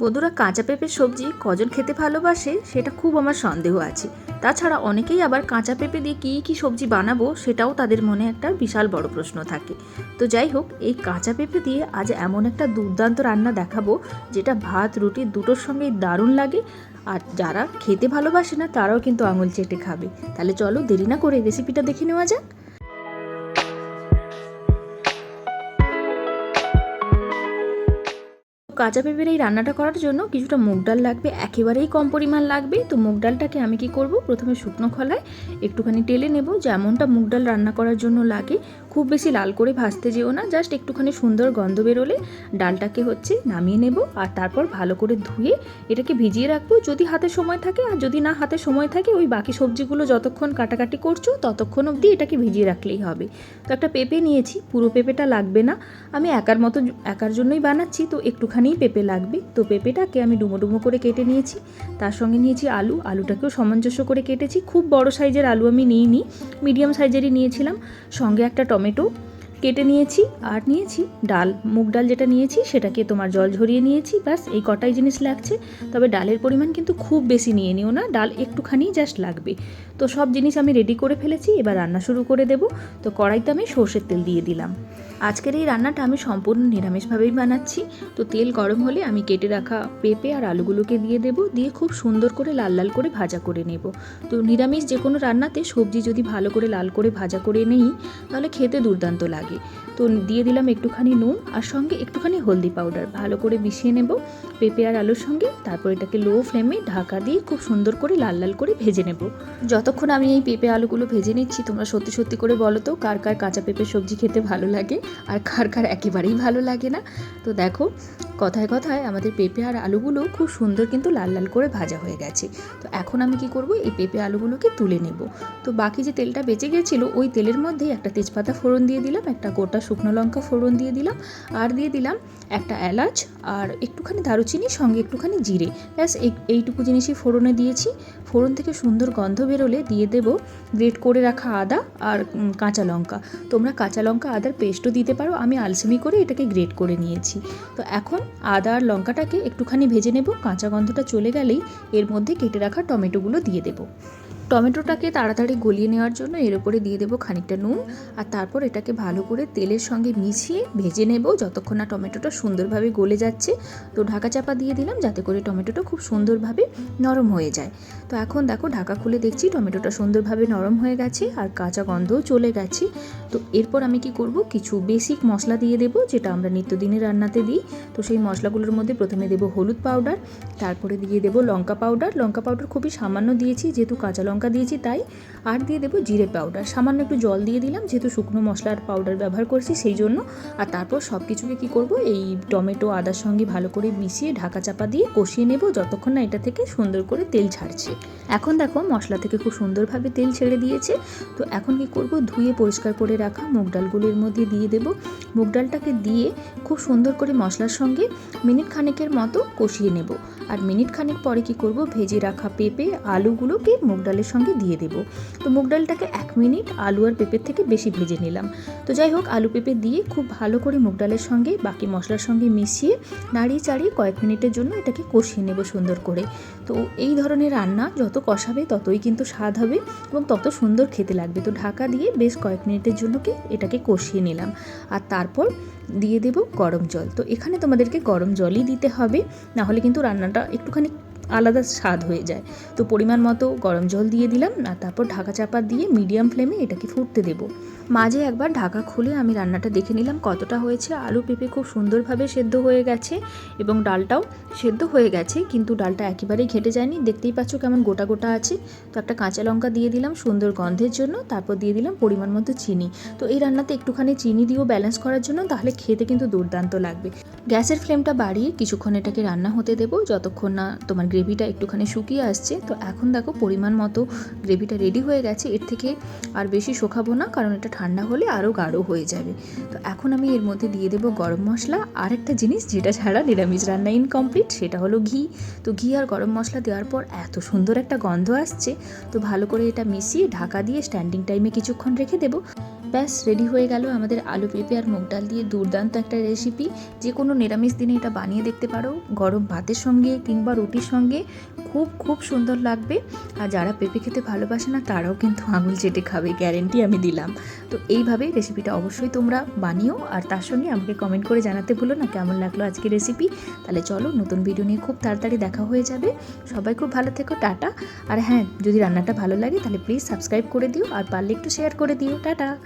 বন্ধুরা কাঁচা পেঁপের সবজি কজন খেতে ভালোবাসে সেটা খুব আমার সন্দেহ আছে। তাছাড়া অনেকেই আবার কাঁচা পেঁপে দিয়ে কী কী সবজি বানাবো সেটাও তাদের মনে একটা বিশাল বড় প্রশ্ন থাকে। তো যাই হোক, এই কাঁচা পেঁপে দিয়ে আজ এমন একটা দুর্দান্ত রান্না দেখাবো যেটা ভাত, রুটি দুটোর সঙ্গেই দারুণ লাগে আর যারা খেতে ভালোবাসে না তারাও কিন্তু আঙুল চেটে খাবে। তাহলে চলো দেরি না করে রেসিপিটা দেখে নেওয়া যাক। কাঁচা পেঁপের এই রান্নাটা করার জন্য কিছুটা মুগ ডাল লাগবে, একেবারেই কম পরিমাণ লাগবে। তো মুগ ডালটাকে আমি কি করব? প্রথমে শুকনো খলায় একটুখানি টেলে নেব। যেমনটা মুগ ডাল রান্না করার জন্য লাগে খুব বেশি লাল করে ভাজতে যেও না জাস্ট একটুখানি সুন্দর গন্ধ বেরোলে ডালটাকে হচ্ছে নামিয়ে নেব আর তারপর ভালো করে ধুয়ে এটাকে ভিজিয়ে রাখব। যদি হাতে সময় থাকে আর যদি না হাতে সময় থাকে, ওই বাকি সবজিগুলো যতক্ষণ কাটাকাটি করছ ততক্ষণ অবধি এটাকে ভিজিয়ে রাখলেই হবে। তো একটা পেঁপে নিয়েছি, পুরো পেঁপেটা লাগবে না। আমি একার মতো একার জন্যই বানাচ্ছি, তো একটুখানিই পেঁপে লাগবে। তো পেঁপেটাকে আমি ডুমো ডুমো করে কেটে নিয়েছি, তার সঙ্গে নিয়েছি আলু। আলুটাকেও সামঞ্জস্য করে কেটেছি। খুব বড় সাইজের আলু আমি নিইনি, মিডিয়াম সাইজেরই নিয়েছিলাম। সঙ্গে একটা টমেটো কেটে নিয়েছি আর নিয়েছি ডাল, মুগ ডাল যেটা নিয়েছি সেটাকে তোমার জল ঝরিয়ে নিয়েছি, ব্যাস এই কটাই জিনিস লাগছে। তবে ডালের পরিমাণ কিন্তু খুব বেশি নিয়ে নিও না, ডাল একটুখানি জাস্ট লাগবে। তো সব জিনিস আমি রেডি করে ফেলেছি, এবার রান্না শুরু করে দেব। তো কড়াইতে আমি সর্ষের তেল দিয়ে দিলাম। আজকের এই রান্নাটা আমি সম্পূর্ণ নিরামিষভাবেই বানাচ্ছি। তো তেল গরম হলে আমি কেটে রাখা পেঁপে আর আলুগুলোকে দিয়ে দেব। দিয়ে খুব সুন্দর করে লাল লাল করে ভাজা করে নেব। তো নিরামিষ যে কোনো রান্নাতে সবজি যদি ভালো করে লাল করে ভাজা করে নেই, তাহলে খেতে দুর্দান্ত লাগে। তো দিয়ে দিলাম একটুখানি নুন আর সঙ্গে একটুখানি হলদি পাউডার। ভালো করে মিশিয়ে নেব পেঁপে আর আলুর সঙ্গে। তারপর এটাকে লো ফ্লেমে ঢাকা দিয়ে খুব সুন্দর করে লাল লাল করে ভেজে নেব। যতক্ষণ আমি এই পেঁপে আলুগুলো ভেজে নিচ্ছি, তোমরা সত্যি সত্যি করে বলো তো, কার কার কাঁচা পেঁপে সবজি খেতে ভালো লাগে? আর কার কার একেবারেই ভালো লাগে না। তো দেখো, কথায় কথায় আমাদের পেঁপে আর আলুগুলো খুব সুন্দর কিন্তু লাল লাল করে ভাজা হয়ে গেছে। তো এখন আমি কি করব, এই পেঁপে আলুগুলোকে তুলে নেব। তো বাকি যে তেলটা বেঁচে গেছিল, ওই তেলের মধ্যেই একটা তেজপাতা ফোড়ন দিয়ে দিলাম, একটা গোটা শুকনো লঙ্কা ফোড়ন দিয়ে দিলাম, আর দিয়ে দিলাম একটা এলাচ আর একটুখানি দারুচিনি, সঙ্গে একটুখানি জিরে। ব্যাস, এই, এইটুকু জিনিসই ফোড়নে দিয়েছি। ফোড়ন থেকে সুন্দর গন্ধ বেরোলে দিয়ে দেব, গ্রেট করে রাখা আদা আর কাঁচা লঙ্কা। তোমরা কাঁচা লঙ্কা, আদার পেস্টও দিতে পারো, আমি আলসেমি করে এটাকে গ্রেট করে নিয়েছি। তো এখন আদা আর লঙ্কাটাকে একটুখানি ভেজে নেব, কাঁচা গন্ধটা চলে গেলেই এর মধ্যে কেটে রাখা টমেটোগুলো দিয়ে দেবো। টমেটোটাকে তাড়াতাড়ি গলিয়ে নেওয়ার জন্য এর উপরে দিয়ে দেবো খানিকটা নুন আর তারপর এটাকে ভালো করে তেলের সঙ্গে মিশিয়ে ভেজে নেব যতক্ষণ না টমেটোটা সুন্দরভাবে গলে যাচ্ছে। তো ঢাকা চাপা দিয়ে দিলাম যাতে করে টমেটোটা খুব সুন্দরভাবে নরম হয়ে যায়। তো এখন দেখো ঢাকা খুলে দেখছি টমেটোটা সুন্দরভাবে নরম হয়ে গেছে আর কাঁচা গন্ধও চলে গেছে। তো এরপর আমি কি করব? কিছু বেসিক মশলা দিয়ে দেবো যেটা আমরা নিত্যদিনের রান্নাতে দিই। তো সেই মশলাগুলোর মধ্যে প্রথমে দেবো হলুদ পাউডার তারপরে দিয়ে দেবো লঙ্কা পাউডার লঙ্কা পাউডার খুবই সামান্য দিয়েছি যেহেতু কাঁচা লঙ্কা দিয়েছি তাই। আর দিয়ে দেবো জিরে পাউডার সামান্য একটু জল দিয়ে দিলাম, যেহেতু শুকনো মশলার পাউডার ব্যবহার করছি সেই জন্য। আর তারপর সব কিছুকে কী করব, এই টমেটো, আদার সঙ্গে ভালো করে মিশিয়ে ঢাকা চাপা দিয়ে কষিয়ে নেব, যতক্ষণ না এটা থেকে সুন্দর করে তেল ছাড়ছে এখন দেখো মশলা থেকে খুব সুন্দরভাবে তেল ছেড়ে দিয়েছে। তো এখন কি করব, ধুয়ে পরিষ্কার করে রাখা মুগ ডালগুলির মধ্যে দিয়ে দেব। মুগ ডালটাকে দিয়ে খুব সুন্দর করে মশলার সঙ্গে মিনিট খানেকের মতো কষিয়ে নেব। আর মিনিট খানেক পরে কি করব, ভেজে রাখা পেঁপে, আলুগুলোকে মুগ ডালের সঙ্গে দিয়ে দেব। তো মুগ ডালটাকে এক মিনিট আলু আর পেঁপের থেকে বেশি ভেজে নিলাম। তো যাই হোক, আলু পেঁপে দিয়ে খুব ভালো করে মুগ ডালের সঙ্গে, বাকি মশলার সঙ্গে মিশিয়ে নাড়িয়ে চাড়িয়ে কয়েক মিনিটের জন্য এটাকে কষিয়ে নেব সুন্দর করে। তো এই ধরনের রান্না যত কষাবে ততই কিন্তু স্বাদ হবে এবং তত সুন্দর খেতে লাগবে। তো ঢাকা দিয়ে বেশ কয়েক মিনিটের জন্য কি এটাকে কষিয়ে নিলাম। আর তারপর দিয়ে দেব গরম জল। তো এখানে তোমাদেরকে গরম জলই দিতে হবে না হলে কিন্তু রান্নাটা একটুখানি আলাদা স্বাদ হয়ে যায়। তো পরিমাণ মতো গরম জল দিয়ে দিলাম আর তারপর ঢাকা চাপা দিয়ে মিডিয়াম ফ্লেমে এটাকে ফুটতে দেব। মাঝে একবার ঢাকা খুলে আমি রান্নাটা দেখে নিলাম কতটা হয়েছে। আলু পেঁপে খুব সুন্দরভাবে সেদ্ধ হয়ে গেছে এবং ডালটাও সেদ্ধ হয়ে গেছে, কিন্তু ডালটা একেবারেই ঘেটে যায়নি। দেখতেই পাচ্ছ কেমন গোটা গোটা আছে। তো একটা কাঁচা লঙ্কা দিয়ে দিলাম সুন্দর গন্ধের জন্য, তারপর দিয়ে দিলাম পরিমাণ মতো চিনি। তো এই রান্নাতে একটুখানি চিনি দিয়েও ব্যালেন্স করার জন্য তাহলে খেতে কিন্তু দুর্দান্ত লাগবে। গ্যাসের ফ্লেমটা বাড়িয়ে কিছুক্ষণ এটাকে রান্না হতে দেবো, যতক্ষণ না তোমার গ্রেভিটা একটুখানি শুকিয়ে আসছে। তো এখন দেখো পরিমাণ মতো গ্রেভিটা রেডি হয়ে গেছে। এর থেকে আর বেশি শোকাবো না, কারণ এটা ঠান্ডা হলে আরও গাঢ় হয়ে যাবে। তো এখন আমি এর মধ্যে দিয়ে দেবো গরম মশলা। আর একটা জিনিস যেটা ছাড়া নিরামিষ রান্না ইনকমপ্লিট সেটা হলো ঘি। তো ঘি আর গরম মশলা দেওয়ার পর এত সুন্দর একটা গন্ধ আসছে। তো ভালো করে এটা মিশিয়ে ঢাকা দিয়ে স্ট্যান্ডিং টাইমে কিছুক্ষণ রেখে দেবো। ব্যাস রেডি হয়ে গেল আমাদের আলু পেঁপে আর মুগ ডাল দিয়ে দুর্দান্ত একটা রেসিপি যে কোনো নিরামিষ দিনে এটা বানিয়ে দেখতে পারো, গরম ভাতের সঙ্গে কিংবা রুটির সঙ্গে। খুব খুব সুন্দর লাগবে। আর যারা পেঁপে খেতে ভালোবাসে না, তারাও কিন্তু আঙুল চেটে খাবে গ্যারেন্টি আমি দিলাম। তো এইভাবে রেসিপিটা অবশ্যই তোমরা বানিও। আর তার সঙ্গে আমাকে কমেন্ট করে জানাতে ভুলো না কেমন লাগল আজকে রেসিপি তাহলে চলো নতুন ভিডিও নিয়ে খুব তাড়াতাড়ি দেখা হয়ে যাবে। সবাই খুব ভালো থেকো, টাটা। আর হ্যাঁ যদি রান্নাটা ভালো লাগে, তাহলে প্লিজ সাবস্ক্রাইব করে দিও। আর পারলে একটু শেয়ার করে দিও। টাটা।